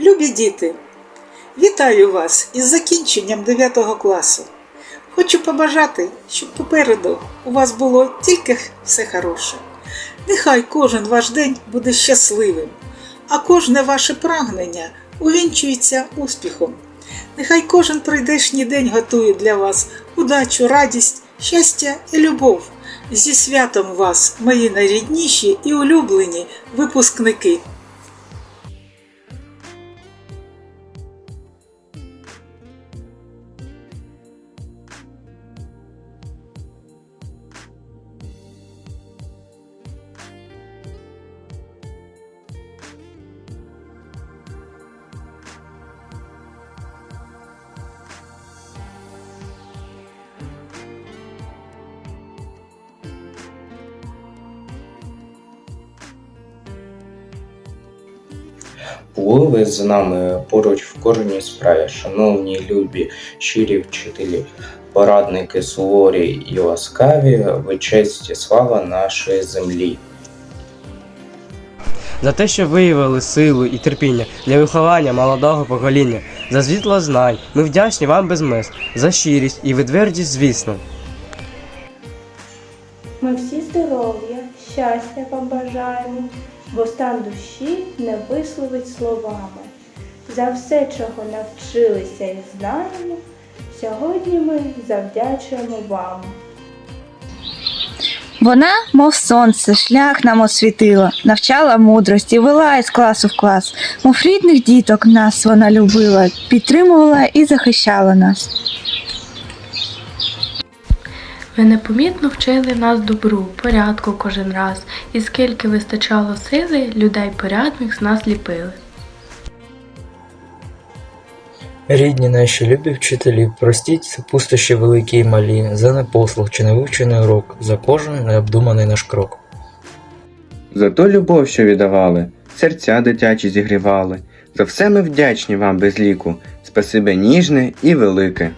Любі діти, вітаю вас із закінченням 9 класу. Хочу побажати, щоб попереду у вас було тільки все хороше. Нехай кожен ваш день буде щасливим, а кожне ваше прагнення увінчується успіхом. Нехай кожен прийдешній день готує для вас удачу, радість, щастя і любов. Зі святом вас, мої найрідніші і улюблені випускники. Були ви з нами поруч в кожній справі, шановні любі, щирі вчителі, порадники суворі і ласкаві, ви честь і слава нашої землі. за те, що виявили силу і терпіння для виховання молодого покоління, за світло знань. Ми вдячні вам без мез, за щирість і відвертість, звісно. Здоров'я, щастя вам бажаємо, бо стан душі не висловить словами. За все, чого навчилися і знаємо, сьогодні ми завдячуємо вам. Вона, мов сонце, шлях нам освітила, навчала мудрості, вела із класу в клас, мов рідних діток нас вона любила, підтримувала і захищала нас. Ви непомітно вчили нас добру, порядку кожен раз, і скільки вистачало сили, людей порядних з нас ліпили. Рідні наші любі вчителі, простіть за пустощі великі і малі, за непослух чи невивчений урок, за кожен необдуманий наш крок. За ту любов, що віддавали, серця дитячі зігрівали. За все ми вдячні вам без ліку. Спасибі ніжне і велике.